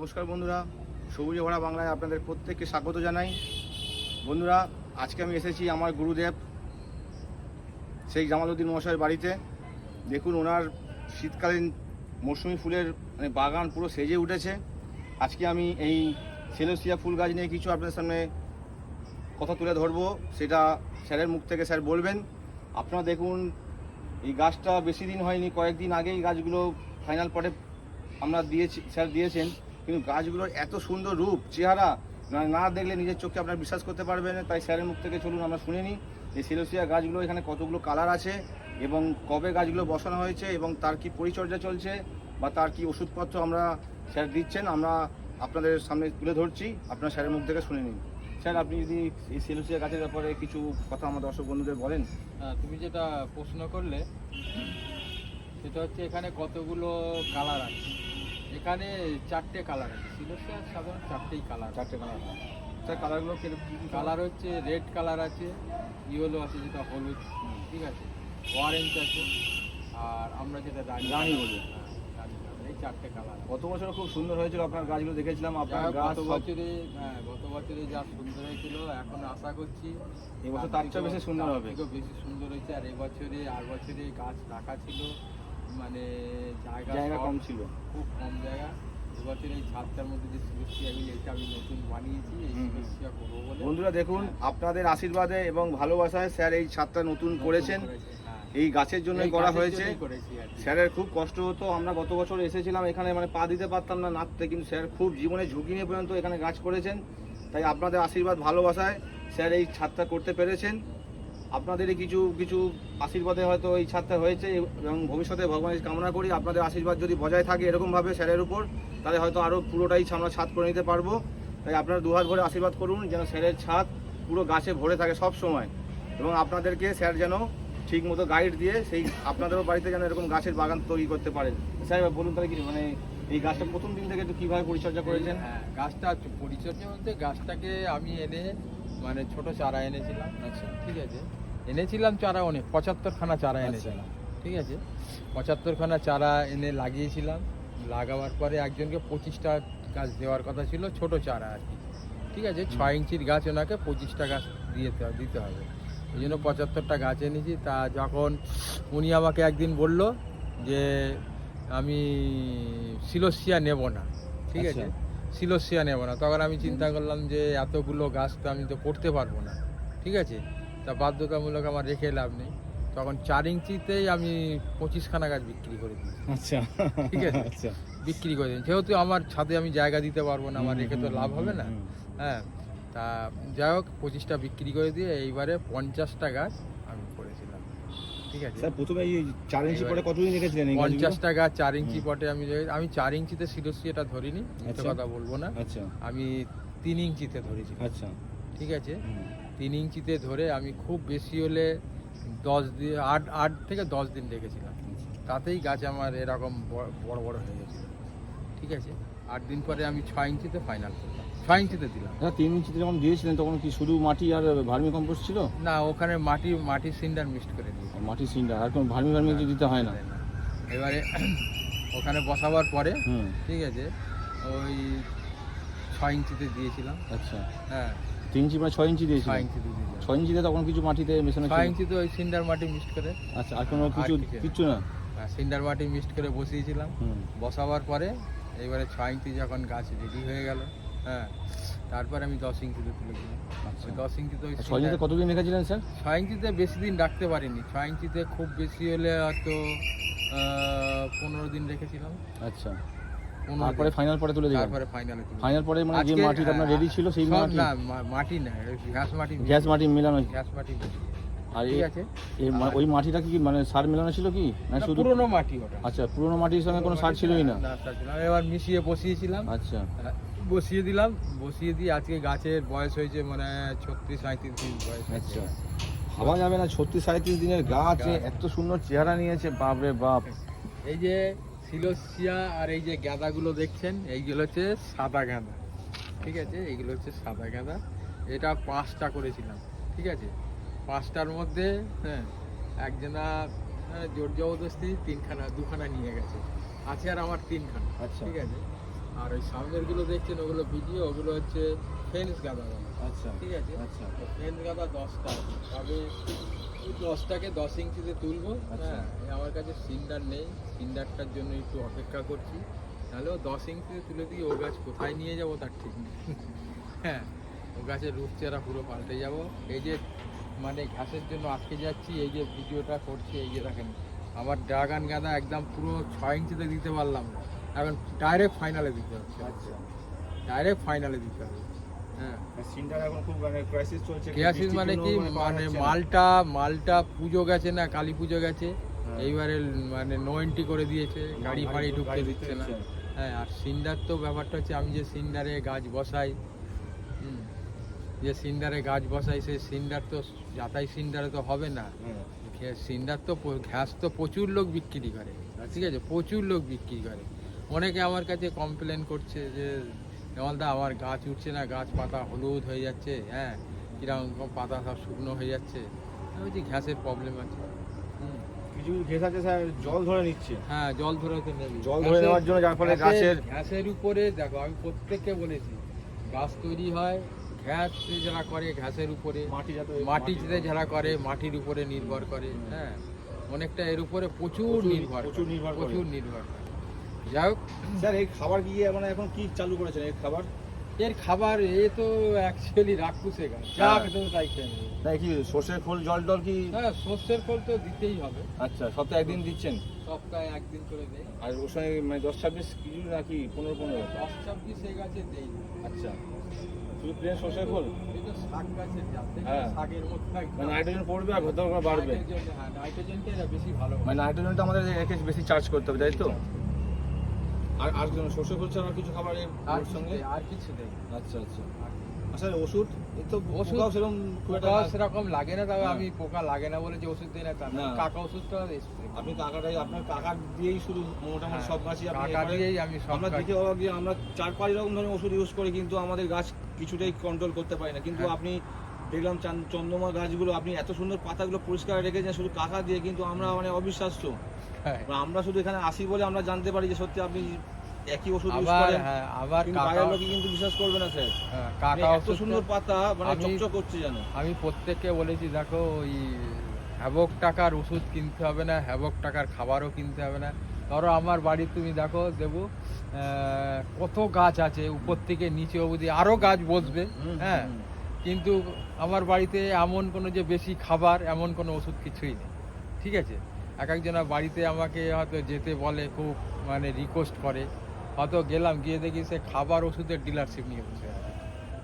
নমস্কার বন্ধুরা, সবুজে ভরা বাংলায় আপনাদের প্রত্যেককে স্বাগত জানাই। বন্ধুরা, আজকে আমি এসেছি আমার গুরুদেব, সেই জামালউদ্দিন মহাশয়ের বাড়িতে। দেখুন, ওনার শীতকালীন মৌসুমি ফুলের মানে বাগান পুরো সেজে উঠেছে। আজকে আমি এই সেলোসিয়া ফুল গাছ নিয়ে কিছু আপনাদের সামনে কথা তুলে ধরবো, সেটা স্যারের মুখ থেকে স্যার বলবেন। আপনারা দেখুন, এই গাছটা বেশি দিন হয়নি, কয়েকদিন আগে এই গাছগুলো ফাইনাল পটে আমরা দিয়েছি, স্যার দিয়েছেন। কিন্তু গাছগুলোর এত সুন্দর রূপ, চেহারা, না দেখলে নিজের চোখে আপনারা বিশ্বাস করতে পারবেন তাই স্যারের মুখ থেকে চলুন, আমরা শুনে নিই এই সেলোসিয়া গাছগুলো এখানে কতগুলো কালার আছে এবং কবে গাছগুলো বসানো হয়েছে এবং তার কি পরিচর্যা চলছে বা তার কি ওষুধপত্র আমরা স্যার দিচ্ছেন, আমরা আপনাদের সামনে তুলে ধরছি। আপনার স্যারের মুখ থেকে শুনে নিন। স্যার, আপনি যদি এই সেলোসিয়া গাছের ব্যাপারে কিছু কথা আমার দর্শক বন্ধুদের বলেন। তুমি যেটা প্রশ্ন করলে, সেটা হচ্ছে এখানে কতগুলো কালার আছে? এখানে চারটে কালার আছে। সিলোসিয়া সাধারণ চারটেই কালার চারটে কালার স্যার কালারগুলো কীরকম? কালার হচ্ছে রেড কালার আছে ইয়েলো আছে যেটা হলুদ ঠিক আছে? অরেঞ্জ আছে আর আমরা যেটা রানি বলি। হ্যাঁ, colour, এই চারটে কালার গত বছর খুব সুন্দর হয়েছিল আপনার গাছগুলো দেখেছিলাম আপনার গত বছরে হ্যাঁ গত বছরে যা সুন্দর হয়েছিল এখন আশা করছি এবছর তার চেয়েও বেশি সুন্দর হবে। বেশি সুন্দর হয়েছে। আর এবছরে আর বছরে গাছ রাখা ছিল। মানে জায়গা জায়গা কম ছিল খুব কম জায়গা এবছর এই ছাদটার মধ্যে যে সিলেসিয়া এটা আমি নতুন বানিয়েছি এই। সিলেসিয়া করব বলে বন্ধুরা দেখুন হ্যাঁ। আপনাদের আশীর্বাদে এবং ভালোবাসায় স্যার এই ছাদটা নতুন করেছেন হ্যাঁ। এই গাছের জন্যই করা হয়েছে। স্যারের খুব কষ্ট হতো আমরা গত বছর এসেছিলাম এখানে মানে পা দিতে পারতাম না নাচতে কিন্তু স্যার খুব জীবনে ঝুঁকি নিয়ে পর্যন্ত এখানে গাছ করেছেন তাই আপনাদের আশীর্বাদ ভালোবাসায় স্যার এই ছাদটা করতে পেরেছেন আপনাদেরই কিছু কিছু আশীর্বাদে হয়তো এই ছাদটা হয়েছে এবং ভবিষ্যতে ভগবানের কামনা করি। আপনাদের আশীর্বাদ যদি বজায় থাকে এরকমভাবে স্যারের উপর, তাহলে হয়তো আরও পুরোটাই আমরা ছাদ করে নিতে পারব। তাই আপনারা দুহাত ভরে আশীর্বাদ করুন যেন স্যারের ছাদ পুরো গাছে ভরে থাকে সব সময়। এবং আপনাদেরকে স্যার যেন ঠিক মতো গাইড দিয়ে সেই আপনাদেরও বাড়িতে যেন এরকম গাছের বাগান তৈরি করতে পারেন। স্যার, বলুন তাহলে কি মানে এই গাছটা প্রথম দিন থেকে কীভাবে পরিচর্যা করেছেন? হ্যাঁ গাছটা পরিচর্যা বলতে গাছটাকে আমি এনে মানে ছোট চারা এনেছিলাম আচ্ছা ঠিক আছে। এনেছিলাম চারা অনেক পঁচাত্তরখানা চারা আচ্ছা। এনেছিলাম ঠিক আছে? পঁচাত্তরখানা চারা এনে লাগিয়েছিলাম লাগাবার পরে একজনকে পঁচিশটা গাছ দেওয়ার কথা ছিল ছোট চারা আর কি ঠিক আছে? ছয় ইঞ্চির গাছ ওনাকে পঁচিশটা গাছ দিয়ে দিতে হবে ওই জন্য পঁচাত্তরটা গাছ এনেছি। তা যখন উনি আমাকে একদিন বলল যে আমি সিলোসিয়া নেব না ঠিক আছে? আচ্ছা। সিলোসিয়া নেব না। তখন আমি চিন্তা করলাম যে এতগুলো গাছ তো আমি তো করতে পারব না ঠিক আছে? তা বাধ্যতামূলক আমার রেখে লাভ নেই। তখন চার ইঞ্চিতেই আমি পঁচিশখানা গাছ বিক্রি করে দিই আচ্ছা। ঠিক আছে। আচ্ছা। বিক্রি করে দিই যেহেতু আমার ছাদে আমি জায়গা দিতে পারব না আমার রেখে তো লাভ হবে না। হ্যাঁ তা যাই হোক পঁচিশটা বিক্রি করে দিয়ে এইবারে পঞ্চাশটা গাছ আমি করেছিলাম। ঠিক আছে? স্যার প্রথমে এই চার ইঞ্চি পরে কতদিন রেখেছিলেন পঞ্চাশটা গাছ চার ইঞ্চি পটে আমি আমি চার ইঞ্চিতে সিরোসি এটা ধরিনি মিথ্যে আচ্ছা। কথা বলব না। আচ্ছা। আমি তিন ইঞ্চিতে ধরেছি আচ্ছা। ঠিক আছে? তিন ইঞ্চিতে ধরে আমি খুব বেশি হলে দশ দিন আট আট থেকে দশ দিন রেখেছিলাম তাতেই গাছ আমার এরকম বড়- বড় হয়ে গেছিল। ঠিক আছে? আট দিন পরে আমি ছয় ইঞ্চিতে ফাইনাল করলাম। ছয় ইঞ্চিতে দিলাম। আচ্ছা তিন ইঞ্চিতে যখন দিয়েছিলেন তখন কি শুধু মাটি আর ভার্মি কম্পোস্ট ছিল? না ওখানে মাটি মাটি সিন্ডার মিক্সড করে আর মাটি সিন্ডার আর কোনো ভার্মি ভার্মি কিছু দিতে হয় না? এবারে ওখানে বসাবার পরে ঠিক আছে ওই ছয় ইঞ্চিতে দিয়েছিলাম। আচ্ছা। হ্যাঁ। তিন ইঞ্চি মানে ছয় ইঞ্চি ছয় দিয়েছিলেন ইঞ্চিতে দিয়েছিলাম ছয় ইঞ্চিতে তখন কিছু মাটিতে মেশানো ছয় ছিল? ইঞ্চিতে ওই সিন্ডার মাটি মিক্সড করে। আচ্ছা আর কোনো কিছু কিছু না। কিচ্ছু না? সিন্ডার মাটি মিক্সড করে বসিয়েছিলাম। হুম। বসাবার পরে এবারে ছয় ইঞ্চি যখন গাছ রেডি হয়ে গেল হ্যাঁ তারপর আমি দশ ইঞ্চিতে তুলে দিলাম। আচ্ছা। ওই দশ ইঞ্চিতে ওই আর ছয় ইঞ্চিতে কতদিন রেখেছিলেন স্যার? ছয় ইঞ্চিতে বেশি দিন রাখতে পারিনি। ছয় ইঞ্চিতে খুব বেশি হলে হয়তো আহ, পনেরো দিন রেখেছিলাম। আচ্ছা। তারপরে ফাইনাল পরে তুলে দিলেন তারপরে ফাইনালে ফাইনাল পরে মানে যে মাটিটা আপনার রেডি ছিল সেই মাটি? না মাটি না ঘাস মাটি গ্যাস মাটি মেলানো। গ্যাস মাটি আর ঠিক এই- আছে? এই ওই মাটিটা কি মানে সার মেলানো ছিল কি? না না, শুধু পুরোনো মাটি ওটা। আচ্ছা পুরোনো মাটির সঙ্গে কোনো সার ছিলই না? সার ছিল এবার মিশিয়ে বসিয়েছিলাম। আচ্ছা। বসিয়ে দিলাম। বসিয়ে দিয়ে আজকে গাছের বয়স হয়েছে মানে ছত্রিশ সাঁত্রিশ দিন বয়স আচ্ছা। ভাবা যাবে না ছত্রিশ সাঁত্রিশ দিনের গাছ গাছ। এত সুন্দর চেহারা নিয়েছে বাপরে বাপ। এই যে সিলোসিয়া আর এই যে গাঁদাগুলো দেখছেন এইগুলো হচ্ছে সাদা গাঁদা। ঠিক আছে? এইগুলো হচ্ছে সাদা গাঁদা। এটা পাঁচটা করেছিলাম। ঠিক আছে? পাঁচটার মধ্যে হ্যাঁ একজনা হ্যাঁ, জোর জবরদস্তি তিনখানা দুখানা নিয়ে গেছে। আছে আর আমার তিনখানা। আচ্ছা। ঠিক আছে? আর ওই সামনেরগুলো দেখছেন ওগুলো ভিডিও ওগুলো হচ্ছে ফেন্স গাঁদা আচ্ছা ঠিক আছে? আচ্ছা। ফেন্স গাঁদা দশটা। তবে দশটাকে দশ ইঞ্চিতে তুলবো। আচ্ছা। হ্যাঁ আমার কাছে সিন্ডার নেই। সিন্ডারটার জন্য একটু অপেক্ষা করছি। তাহলে ও দশ ইঞ্চিতে তুলে দিয়ে ও গাছ কোথায় নিয়ে যাব তার ঠিক নেই। হ্যাঁ ও গাছের রূপচেরা পুরো পাল্টে যাব। এই যে মানে ঘাসের জন্য আটকে যাচ্ছি এই যে ভিডিওটা করছি এই যে দেখেন আমার ড্রাগন গাঁদা একদম পুরো ছয় ইঞ্চিতে দিতে পারলাম না। এখন ডাইরেক্ট ফাইনালে দিতে হচ্ছে। আচ্ছা। ডাইরেক্ট ফাইনালে দিতে হবে। সিনটার এখন খুব মানে ক্রাইসিস চলছে মানে কি? পাওয়া মানে মালটা মালটা পুজো গেছে না কালী পুজো গেছে। হ্যাঁ। এইবারে মানে নো এন্ট্রি করে দিয়েছে গাড়ি ফাড়ি ঢুকতে দিচ্ছে না। হ্যাঁ আর সিন্ডার তো ব্যাপারটা হচ্ছে আমি যে সিন্ডারে গাছ বসাই যে সিন্ডারে গাছ বসাই সেই সিন্ডার তো যাতাই সিন্ডারে তো হবে না। হ্যাঁ। সিন্ডার তো ঘ্যাস তো প্রচুর লোক বিক্রি করে ঠিক আছে? প্রচুর লোক বিক্রি করে। অনেকে আমার কাছে কমপ্লেন করছে যে দা আমার গাছ উঠছে না গাছ পাতা হলুদ হয়ে যাচ্ছে হ্যাঁ কীরকম পাতা সব শুকনো হয়ে যাচ্ছে। আমি বলছি ঘ্যাসের প্রবলেম আছে। কিছু কিছু ঘেস আছে স্যার জল ধরে নিচ্ছে। হ্যাঁ জল ধরে জল ধরে নেওয়ার জন্য যার ফলে গাছের ঘ্যাসের উপরে দেখো আমি প্রত্যেককে বলেছি গাছ তৈরি হয় ঘ্যাস যারা করে ঘ্যাসের উপরে মাটি মাটিতে যারা করে মাটির উপরে নির্ভর করে হ্যাঁ অনেকটা এর উপরে প্রচুর- নির্ভর প্রচুর নির্ভর প্রচুর নির্ভর করে। যাই হোক। স্যার এই খাবার গিয়ে মানে এখন কি চালু করেছেন এই খাবার? এর খাবার এ তো অ্যাকচুয়ালি রাক্ষসে গাছ। যা হ্যাঁ। খেতে তাই খেয়ে নেবে। কি সর্ষের খোল জল টল কি? হ্যাঁ সর্ষের ফল তো দিতেই হবে। আচ্ছা সপ্তাহে একদিন দিচ্ছেন? সপ্তাহে একদিন করে দেয় আর ওর সঙ্গে মানে দশ ছাব্বিশ কিছু নাকি পনেরো পনেরো? দশ ছাব্বিশ এ গাছে দেই। আচ্ছা শুধু প্লেন সর্ষের খোল? এই শাক গাছের জাত হ্যাঁ। শাকের মধ্যে মানে নাইট্রোজেন পড়বে আর ভেতর করে বাড়বে? হ্যাঁ নাইট্রোজেনটা বেশি ভালো। মানে নাইট্রোজেনটা আমাদের বেশি চার্জ করতে হবে তাই তো? আর আর সর্ষে খোল ছাড়া আর কিছু আর সঙ্গে আর কিছু দেয় আচ্ছা আচ্ছা আসলে ওষুধ তো ওষুধ- সেরকম সেরকম লাগে না তবে। আমি পোকা লাগে না বলে যে ওষুধ দিই না। কাকা ওষুধটা আপনি কাকাটাই আপনার কাকা দিয়েই শুধু মোটামুটি হ্যাঁ, সব গাছই কাকা দিয়েই আমি সব আমরা অবাক যে আমরা চার পাঁচ রকম ধরনের ওষুধ ইউজ করি কিন্তু আমাদের গাছ কিছুটাই কন্ট্রোল করতে পারি না কিন্তু হ্যাঁ। আপনি দেখলাম চান- চন্দ্রমা গাছগুলো আপনি এত সুন্দর পাতাগুলো পরিষ্কার রেখেছেন শুধু কাকা দিয়ে কিন্তু আমরা মানে অবিশ্বাস্য। আমরা শুধু এখানে আসি বলে আমরা জানতে পারি যে সত্যি আপনি একই ওষুধ ইউজ করেন। হ্যাঁ আবার বাইরের লোকে কিন্তু বিশ্বাস করবে না স্যার। হ্যাঁ, মানে কাকা এত সুন্দর পাতা মানে চকচক করছে যেন। আমি প্রত্যেককে বলেছি দেখো ওই হ্যাবক টাকার ওষুধ কিনতে হবে না হ্যাবক টাকার খাবারও কিনতে হবে না। ধরো আমার বাড়ি তুমি দেখো দেবো কত গাছ আছে উপর থেকে নিচে অবধি আরও গাছ বসবে হ্যাঁ। কিন্তু আমার বাড়িতে এমন কোনো যে বেশি খাবার এমন কোনো ওষুধ কিছুই নেই। ঠিক আছে? এক একজনের বাড়িতে আমাকে হয়তো যেতে বলে খুব মানে রিকোয়েস্ট করে। হয়তো গেলাম গিয়ে দেখি সে খাবার ওষুধের ডিলারশিপ নিয়ে বসে আছে।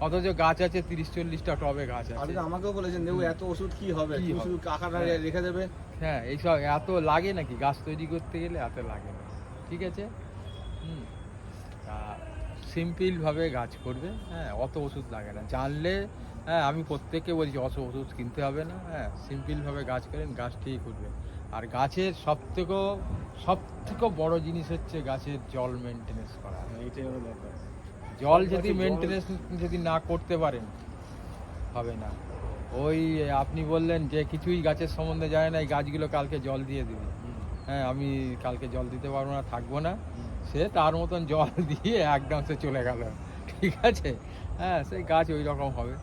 অথচ গাছ আছে তিরিশ চল্লিশটা টবে গাছ আছে। আমাকেও বলেছেন দেবু এত ওষুধ কি হবে? শুধু কাকাটা হ্যাঁ। রেখে দেবে? হ্যাঁ এইসব এত লাগে নাকি? গাছ তৈরি করতে গেলে এত লাগে না। ঠিক আছে? হুম। সিম্পলভাবে গাছ করবে। হ্যাঁ অত ওষুধ লাগে না। জানলে হ্যাঁ আমি প্রত্যেককে বলছি অত ওষুধ কিনতে হবে না। হ্যাঁ সিম্পলভাবে গাছ করেন গাছ ঠিক উঠবে। আর গাছের সব থেকে সব থেকে বড় জিনিস হচ্ছে গাছের জল মেনটেনেন্স করা। এইটাই হলো ব্যাপার। জল যদি মেনটেনেন্স যদি না করতে পারেন হবে না। ওই আপনি বললেন যে কিছুই গাছের সম্বন্ধে জানে না এই গাছগুলো কালকে জল দিয়ে দিবি। হ্যাঁ আমি কালকে জল দিতে পারব না থাকব না। সে তার মতন জল দিয়ে একদম সে চলে গেল। ঠিক আছে? হ্যাঁ সেই গাছ ওই রকম হবে।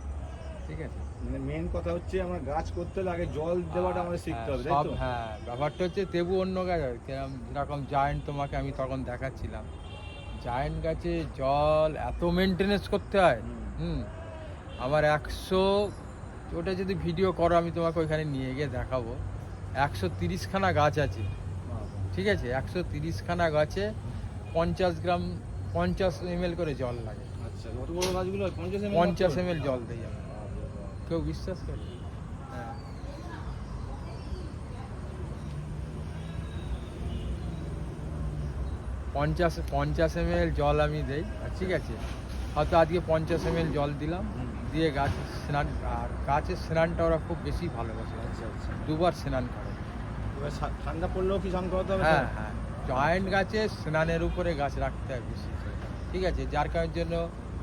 ঠিক আছে? মানে মেন কথা হচ্ছে আমরা গাছ করতে হলে আগে জল দেওয়াটা আমাদের শিখতে হবে তাই সব তো? হ্যাঁ ব্যাপারটা হচ্ছে তেবু অন্য গাছ আর কিরম যেরকম জায়েন্ট তোমাকে আমি তখন দেখাচ্ছিলাম। জায়েন্ট গাছে জল এত মেনটেনেন্স করতে হয় হুম। হুম। আমার একশো ওটা যদি ভিডিও করো আমি তোমাকে ওইখানে নিয়ে গিয়ে দেখাবো। একশো তিরিশখানা গাছ আছে ঠিক আছে? একশো তিরিশখানা গাছে পঞ্চাশ গ্রাম পঞ্চাশ এম করে জল লাগে। আচ্ছা যত বড় গাছগুলো পঞ্চাশ পঞ্চাশ? এম জল দেই আমি কেউ বিশ্বাস করে? হ্যাঁ। পঞ্চাশ পঞ্চাশ এম জল আমি দেই ঠিক আছে? হয়তো আজকে পঞ্চাশ এম জল দিলাম দিয়ে গাছ স্নান আর গাছের স্নানটা ওরা খুব বেশি ভালোবাসে। আচ্ছা আচ্ছা। দুবার স্নান করে। ঠান্ডা পড়লেও কি স্নান করাতে হবে হ্যাঁ হ্যাঁ। জয়েন্ট গাছে স্নানের উপরে গাছ রাখতে হয় বেশি। ঠিক আছে? যার কারণের জন্য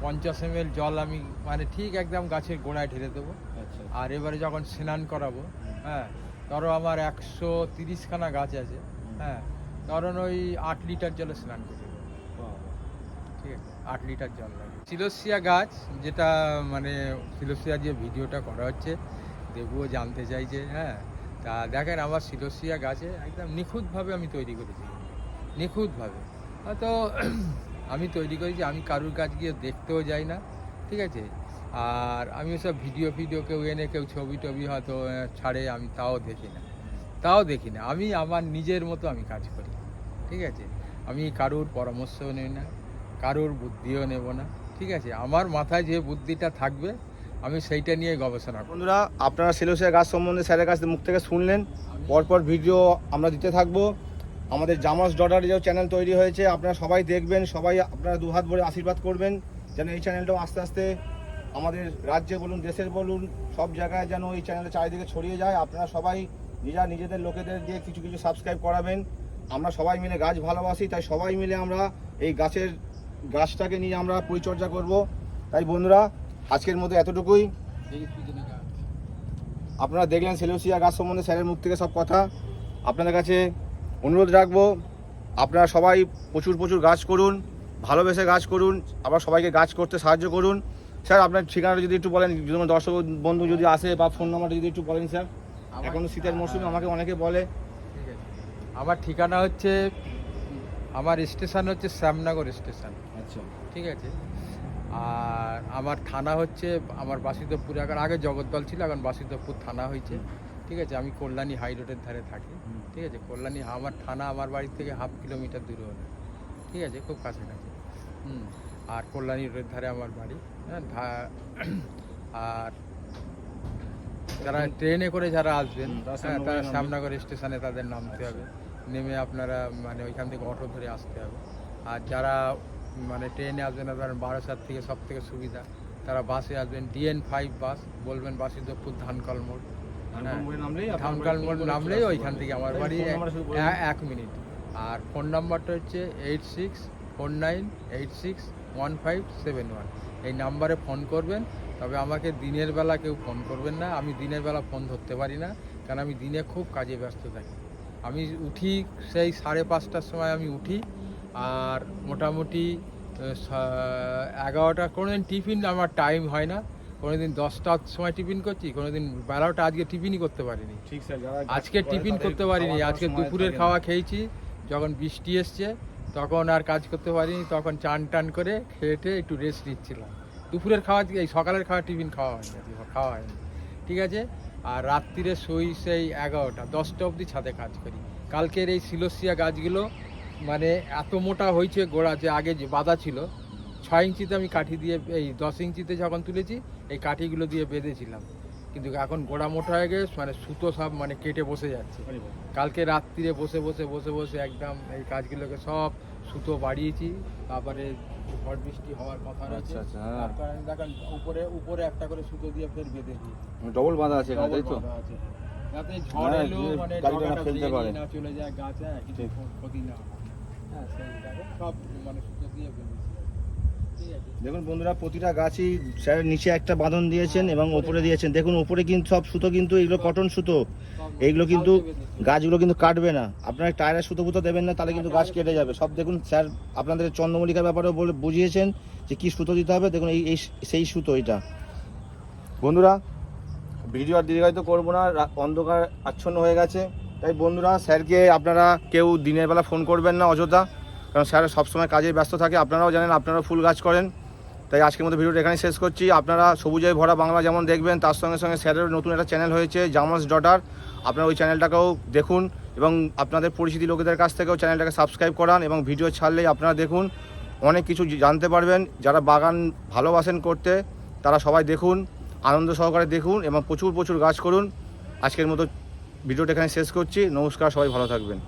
পঞ্চাশ এম জল আমি মানে ঠিক একদম গাছের গোড়ায় ঢেলে দেবো। আচ্ছা। আর এবারে যখন স্নান করাবো হ্যাঁ ধরো আমার একশো তিরিশখানা গাছ আছে হ্যাঁ ধরুন ওই আট লিটার জলে স্নান করে দেবো। ঠিক আছে আট লিটার জল লাগে। সিলোসিয়া গাছ যেটা মানে সিলোসিয়া যে ভিডিওটা করা হচ্ছে দেবুও জানতে চাইছে হ্যাঁ তা দেখেন আমার সিলোসিয়া গাছে একদম নিখুঁতভাবে আমি তৈরি করেছি। নিখুঁতভাবে। হয়তো আমি তৈরি করেছি, আমি কারুর কাজ গিয়ে দেখতেও যাই না, ঠিক আছে? আর আমি ওসব ভিডিও ফিডিও কেউ এনে, কেউ ছবি টবি হয়তো ছাড়ে, আমি তাও দেখি না। তাও দেখি না। আমি, আমার নিজের মতো আমি কাজ করি, ঠিক আছে? আমি কারুর পরামর্শও নেই না, কারুর বুদ্ধিও নেব না, ঠিক আছে? আমার মাথায় যে বুদ্ধিটা থাকবে, আমি সেইটা নিয়ে গবেষণা বন্ধুরা, আপনারা সেলোসিয়া গাছ সম্বন্ধে স্যারের কাছ থেকে মুখ থেকে শুনলেন। পরপর ভিডিও আমরা দিতে থাকব। আমাদের জামাস ডটার যে চ্যানেল তৈরি হয়েছে। আপনারা সবাই দেখবেন, সবাই আপনারা দুহাত ভরে আশীর্বাদ করবেন, যেন এই চ্যানেলটাও আস্তে আস্তে আমাদের রাজ্যে বলুন, দেশের বলুন, সব জায়গায় যেন এই চ্যানেলটা চারিদিকে ছড়িয়ে যায়। আপনারা সবাই নিজা নিজেদের লোকেদের দিয়ে কিছু কিছু সাবস্ক্রাইব করাবেন। আমরা সবাই মিলে গাছ ভালোবাসি, তাই সবাই মিলে আমরা এই গাছের গাছটাকে নিয়ে আমরা পরিচর্যা করব। তাই বন্ধুরা, আজকের মতো এতটুকুই। আপনারা দেখলেন সেলোসিয়া গাছ সম্বন্ধে স্যারের মুখ থেকে সব কথা। আপনাদের কাছে অনুরোধ রাখব আপনারা সবাই প্রচুর প্রচুর গাছ করুন ভালোবেসে গাছ করুন আবার সবাইকে গাছ করতে সাহায্য করুন। স্যার আপনার ঠিকানাটা যদি একটু বলেন যদি দর্শক বন্ধু যদি আসে বা ফোন নাম্বারটা যদি একটু বলেন স্যার। এখন শীতের মরশুমে আমাকে অনেকে বলে। ঠিক আছে। আমার ঠিকানা হচ্ছে আমার স্টেশন হচ্ছে শ্যামনগর স্টেশন। আচ্ছা। ঠিক আছে? আর আমার থানা হচ্ছে আমার বাসিদপুর এখন আগে জগদ্দল ছিল এখন বাসিদপুর থানা হয়েছে। ঠিক আছে আমি কল্যাণী হাই রোডের ধারে থাকি ঠিক আছে কল্যাণী আমার থানা আমার বাড়ি থেকে হাফ কিলোমিটার দূরে হবে ঠিক আছে খুব কাছাকাছি হুম আর কল্যাণী রোডের ধারে আমার বাড়ি হ্যাঁ আর যারা ট্রেনে করে যারা আসবেন তারা হ্যাঁ তারা শ্যামনগর স্টেশনে তাদের নামতে হবে নেমে আপনারা মানে ওইখান থেকে অটো ধরে আসতে হবে আর যারা মানে ট্রেনে আসবেন ধরেন বারাসাত থেকে সব থেকে সুবিধা তারা বাসে আসবেন ডিএন ফাইভ বাস বলবেন বাসিদপুর ধানকল মোড় হ্যাঁ, ধানকাল মোড় নামলেই ওইখান থেকে আমার বাড়ি এক মিনিট। আর ফোন নাম্বারটা হচ্ছে eight six four nine eight six one five seven one এই নাম্বারে ফোন করবেন তবে আমাকে দিনের বেলা কেউ ফোন করবেন না। আমি দিনের বেলা ফোন ধরতে পারি না কারণ আমি দিনে খুব কাজে ব্যস্ত থাকি। আমি উঠি সেই সাড়ে পাঁচটার সময় আমি উঠি আর মোটামুটি এগারোটা কোনো টিফিন আমার টাইম হয় না। কোনো দিন দশটার সময় টিফিন করছি কোনো দিন বারোটা আজকে টিফিনই করতে পারিনি। ঠিক আজকে টিফিন করতে পারিনি আজকে দুপুরের খাওয়া খেয়েছি যখন বৃষ্টি এসছে তখন আর কাজ করতে পারিনি তখন চান টান করে খেয়ে একটু রেস্ট নিচ্ছিলাম। দুপুরের খাওয়া এই সকালের খাওয়া টিফিন খাওয়া হয়নি খাওয়া হয়নি। ঠিক আছে? আর রাত্রিরে শুই সেই এগারোটা দশটা অবধি ছাদে কাজ করি। কালকের এই সিলোসিয়া গাছগুলো মানে এত মোটা হয়েছে গোড়া যে আগে যে বাধা ছিল ছয় ইঞ্চিতে আমি কাঠি দিয়ে এই দশ ইঞ্চিতে যখন তুলেছি এই কাঠিগুলো দিয়ে বেঁধেছিলাম কিন্তু এখন গোড়া মোটা হয়ে গেছে মানে সুতো সব মানে কেটে বসে যাচ্ছে কালকে রাত্রিরে বসে বসে বসে বসে একদম এই কাজগুলোকে সব সুতো বাড়িয়েছি তারপরে ঝড় বৃষ্টি হওয়ার কথা রয়েছে আচ্ছা, আচ্ছা, হ্যাঁ। দেখেন উপরে উপরে একটা করে সুতো দিয়ে ফের বেঁধে দিই ডবল বাঁধা আছে এখানে, তাই তো আছে। যাতে ঝড় হ্যাঁ, এলেও মানে ডগাটা ফেলতে পারে। না চলে যায় গাছে হ্যাঁ, কিছু। ক্ষতি না হয়। হ্যাঁ সব মানে সুতো দিয়ে বেঁধেছি দেখুন বন্ধুরা, প্রতিটা গাছই স্যার নিচে একটা বাঁধন দিয়েছেন এবং ওপরে দিয়েছেন। দেখুন ওপরে কিন্তু সব সুতো কিন্তু এগুলো কটন সুতো। এইগুলো কিন্তু গাছগুলো কিন্তু কাটবে না। আপনারা টায়ারের সুতো ফুতো দেবেন না, তাহলে কিন্তু গাছ কেটে যাবে। সব দেখুন, স্যার আপনাদের চন্দ্রমল্লিকার ব্যাপারেও বলে বুঝিয়েছেন যে কি সুতো দিতে হবে। দেখুন, এই সেই সুতো এটা। বন্ধুরা, ভিডিও আর দীর্ঘায়িত করব না অন্ধকার আচ্ছন্ন হয়ে গেছে। তাই বন্ধুরা, স্যারকে আপনারা কেউ দিনের বেলা ফোন করবেন না, অযথা। কারণ স্যার সবসময় কাজে ব্যস্ত থাকে। আপনারাও জানেন, আপনারাও ফুল গাছ করেন। তাই আজকের মতো ভিডিওটা এখানে শেষ করছি। আপনারা সবুজে ভরা বাংলা যেমন দেখবেন, তার সঙ্গে সঙ্গে স্যারের নতুন একটা চ্যানেল হয়েছে জামাস ডটার। আপনারা ওই চ্যানেলটাকেও দেখুন এবং আপনাদের পরিচিতি লোকেদের কাছ থেকেও চ্যানেলটাকে সাবস্ক্রাইব করান এবং ভিডিও ছাড়লেই আপনারা দেখুন। অনেক কিছু জানতে পারবেন। যারা বাগান ভালোবাসেন করতে, তারা সবাই দেখুন, আনন্দ সহকারে দেখুন এবং প্রচুর প্রচুর গাছ করুন। আজকের মতো ভিডিওটা এখানে শেষ করছি। নমস্কার, সবাই ভালো থাকবেন।